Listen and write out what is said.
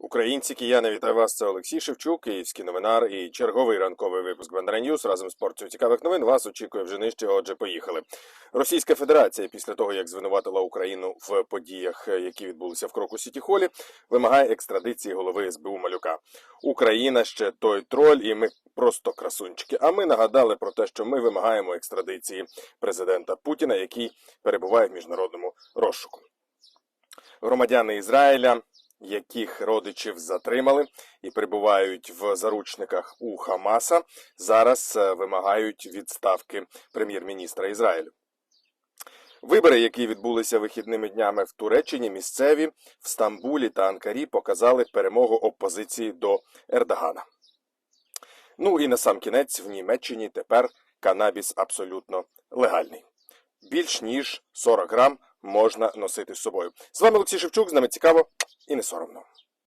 Українці, кияни, вітаю вас. Це Олексій Шевчук, київський новинар і черговий ранковий випуск Бандера Ньюс разом з порцією цікавих новин. Вас очікує вже нижче. Отже, поїхали. Російська Федерація, після того як звинуватила Україну в подіях, які відбулися в Кроку Сіті Холі, вимагає екстрадиції голови СБУ Малюка. Україна ще той троль, і ми просто красунчики. А ми нагадали про те, що ми вимагаємо екстрадиції президента Путіна, який перебуває в міжнародному розшуку. Громадяни Ізраїля яких родичів затримали і перебувають в заручниках у Хамаса, зараз е, вимагають відставки прем'єр-міністра Ізраїлю. Вибори, які відбулися вихідними днями в Туреччині, місцеві в Стамбулі та Анкарі показали перемогу опозиції до Ердогана. Ну і на сам кінець в Німеччині тепер канабіс абсолютно легальний. Більш ніж 40 грам можна носити з собою. З вами Олексій Шевчук, з нами цікаво і не соромно.